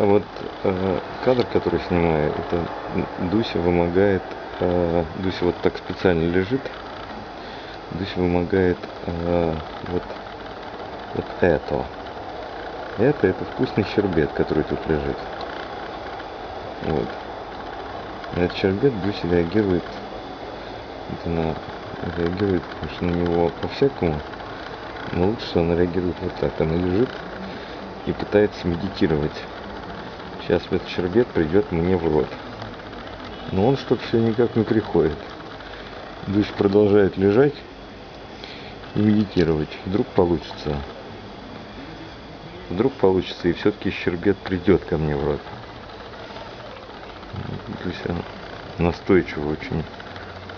А вот э, кадр, который снимаю, это Дуся вымогает, э, Дуся вот так специально лежит, Дуся вымогает э, вот, вот этого. Это, это вкусный щербет, который тут лежит. Вот. На этот щербет Дуся реагирует, это она реагирует, конечно, на него по-всякому, но лучше она реагирует вот так. Она лежит и пытается медитировать. Сейчас этот щербет придет мне в рот. Но он что-то все никак не приходит. Дусь продолжает лежать и медитировать. Вдруг получится. Вдруг получится, и все-таки щербет придет ко мне в рот. Дуся настойчиво очень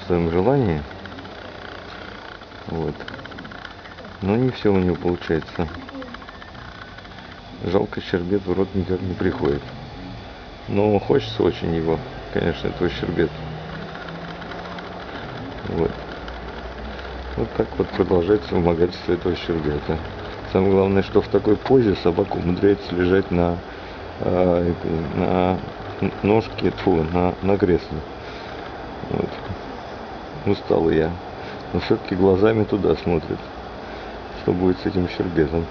в своем желании. Вот. Но не все у него получается. Жалко, щербет в рот никак не приходит. Но хочется очень его, конечно, этого щербета. Вот. Вот так вот продолжается вымогательство этого щербета. Самое главное, что в такой позе собака умудряется лежать на, э, на ножке, тьфу, на, на кресле. Вот. Устал я. Но все-таки глазами туда смотрит. Что будет с этим щербетом.